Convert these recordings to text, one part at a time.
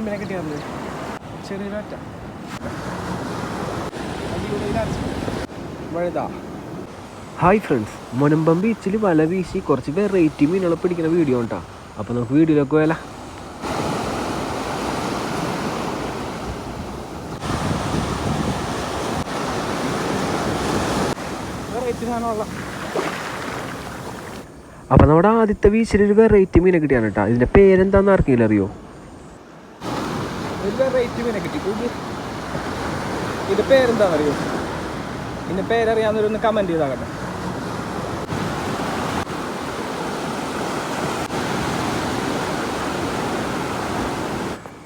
കണമ്പിനെ കിട്ടിയത് ചെറിയൊരു ഒറ്റ വഴുതാ ഹായ് ഫ്രണ്ട്സ് മുനമ്പം ബീച്ചിൽ വല വീശി കുറച്ച് വെറൈറ്റി മീനുകളെ പിടിക്കുന്ന വീഡിയോ ഉണ്ടാ? അപ്പോൾ നമുക്ക് വീഡിയോയിലേക്ക് പോയാലോ. അപ്പൊ അപ്പോൾ നമ്മുടെ ആദ്യത്തെ വീശിലൊരു വെറൈറ്റി മീനെ കിട്ടിയാണ് കേട്ടോ. ഇതിന്റെ പേരെന്താണെന്ന് ആർക്കെങ്കിലും അറിയോ? ഒരു റേറ്റ് പിന്നെ കിട്ടി. കൂടി. ഇതിന്റെ പേരെന്താണെന്ന് അറിയോ ഇതിന്റെ പേരറിയാവുന്നവരൊന്ന് കമന്റ് ചെയ്താകട്ടെ.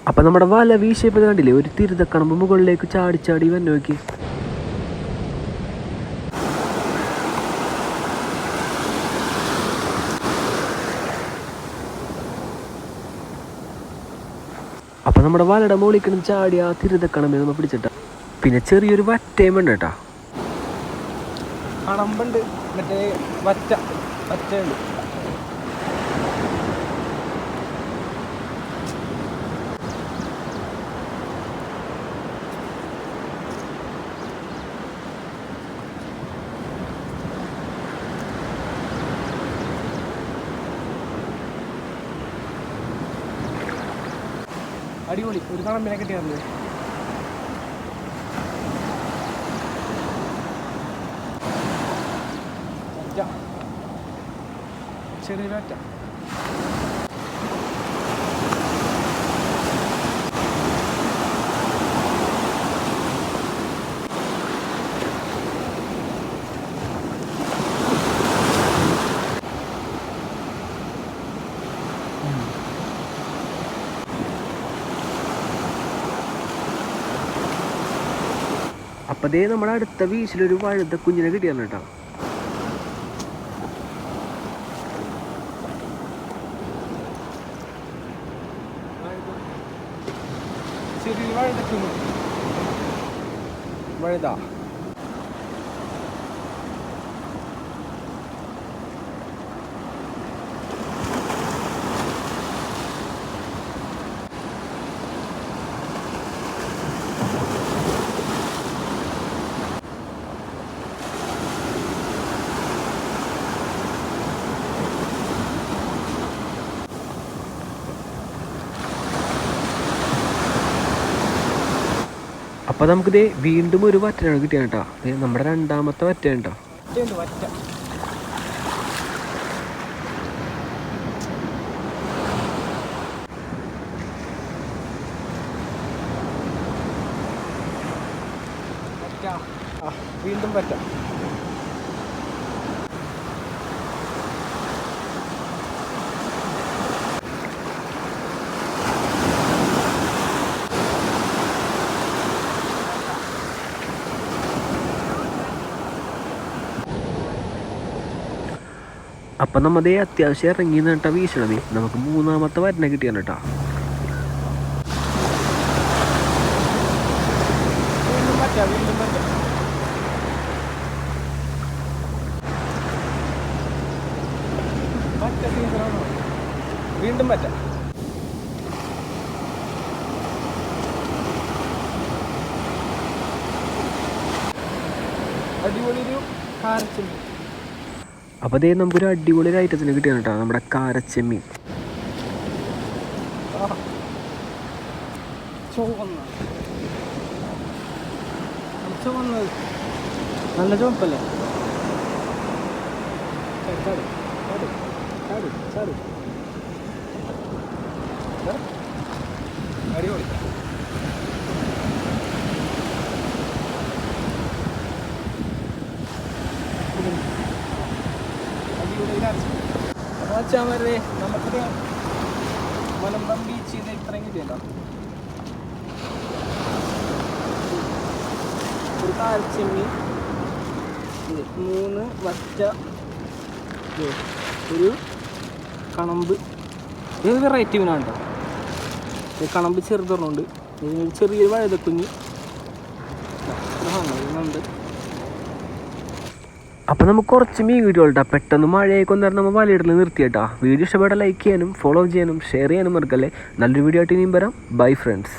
അപ്പോൾ നമ്മുടെ വല വീശിയപ്പോൾ കണ്ടില്ലേ? ഒരു തിരുതക്കണമ്പ് മുകളിലേക്ക് ചാടി ചാടി വന്നു നോക്കി അപ്പോൾ നമ്മുടെ വലയുടെ കിടന്ന് ചാടി ആ തിരുതക്കണം എന്ന് പിടിച്ചിട്ട. പിന്നെ ചെറിയൊരു വറ്റയും ഉണ്ട് കേട്ടോ. അണമ്പുണ്ട് മറ്റേ വറ്റ വറ്റയുണ്ട്. അടിപൊളി. ഒരു കണമ്പിനെ കിട്ടിയായിരുന്നു ചെറിയ ഒറ്റ. അപ്പോൾ അതേ നമ്മുടെ അടുത്ത വീശിലൊരു വഴുത കുഞ്ഞിനെ കിട്ടിയാണ് കേട്ടോ. വഴുത വഴുത. അപ്പോൾ ദേ വീണ്ടും ഒരു വറ്റനാണ് കിട്ടിയാണ് കേട്ടോ. നമ്മുടെ രണ്ടാമത്തെ വറ്റ. കേട്ടോ വീണ്ടും വറ്റ. അപ്പം നമ്മതേ അത്യാവശ്യം ഇറങ്ങി കേട്ടോ വീശണത്. നമുക്ക് മൂന്നാമത്തെ വരനെ കിട്ടിയാണ് കേട്ടോ. വീണ്ടും വറ്റ അടിപൊളി ഒരു കാരച്ചുണ്ട് അപ്പോൾ അതേ നമുക്കൊരു അടിപൊളി ഒരു ഐറ്റത്തിന് കിട്ടിയാണ് കേട്ടോ. നമ്മുടെ കാരച്ചെമ്മീൻ. നല്ല ചുവപ്പല്ലേ? അടിപൊളി. മലമ്പം ബീച്ചിൽ നിന്ന് ഇത്രയും കിട്ടിയല്ലോ ഒരു കാൽച്ചെമ്മി ഇത് മൂന്ന് വറ്റ ഇത് ഒരു കണമ്പ് ഇത് വെറൈറ്റി മീനാണ് കേട്ടോ ഇത് കണമ്പ് ചെറുതൊരെണ്ണമുണ്ട് ഇതിന് ചെറിയൊരു വഴുതക്കുഞ്ഞ് ഇതുണ്ട് അപ്പോൾ നമുക്ക് കുറച്ച് മീൻ കിട്ടിയോട്ടാ പെട്ടെന്ന് മഴയൊക്കെ ഒന്നേരം നമ്മൾ വലയിടൽ നിർത്തിയേട്ടാ. വീഡിയോ ഇഷ്ടപ്പെട്ട ലൈക്ക് ചെയ്യാനും ഫോളോ ചെയ്യാനും ഷെയർ ചെയ്യാനും മറക്കല്ലേ. നല്ലൊരു വീഡിയോ ആയിട്ട് ഇനിയും വരാം. Bye friends